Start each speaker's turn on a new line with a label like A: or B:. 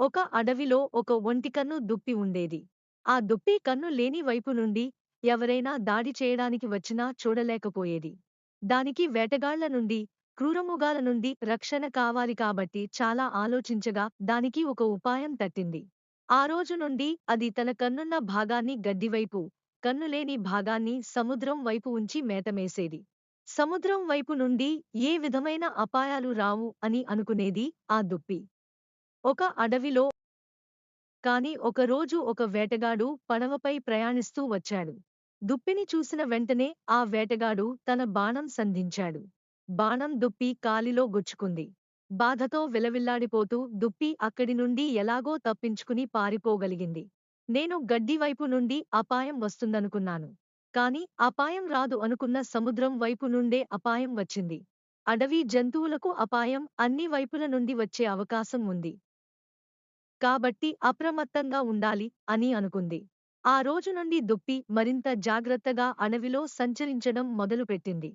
A: ఒక అడవిలో ఒక ఒంటికన్ను దుప్పి ఉండేది. ఆ దుప్పి కన్ను లేని వైపు నుండి ఎవరైనా దాడి చేయడానికి వచ్చినా చూడలేకపోయేది. దానికి వేటగాళ్ళ నుండి క్రూరముగాల నుండి రక్షణ కావాలి కాబట్టి చాలా ఆలోచించగా దానికి ఒక ఉపాయం తట్టింది. ఆ రోజు నుండి అది తన కన్నున్న భాగాన్ని గడ్డివైపు కన్నులేని భాగాన్ని సముద్రం వైపు ఉంచి మేతమేసేది. సముద్రం వైపు నుండి ఏ విధమైన అపాయాలు రావు అని అనుకునేది ఆ దుప్పి. ఒక అడవిలో కాని ఒకరోజు ఒక వేటగాడు పడవపై ప్రయాణిస్తూ వచ్చాడు. దుప్పిని చూసిన వెంటనే ఆ వేటగాడు తన బాణం సంధించాడు. బాణం దుప్పి కాలిలో గుచ్చుకుంది. బాధతో విలవిల్లాడిపోతూ దుప్పి అక్కడి నుండి ఎలాగో తప్పించుకుని పారిపోగలిగింది. నేను గడ్డివైపు నుండి అపాయం వస్తుందనుకున్నాను. కాని అపాయం రాదు అనుకున్న సముద్రం వైపు నుండే అపాయం వచ్చింది. అడవి జంతువులకు అపాయం అన్ని వైపుల నుండి వచ్చే అవకాశం ఉంది. కాబట్టి అప్రమత్తంగా ఉండాలి అని అనుకుంది. ఆ రోజు నుండి దుప్పి మరింత జాగ్రత్తగా అడవిలో సంచరించడం మొదలుపెట్టింది.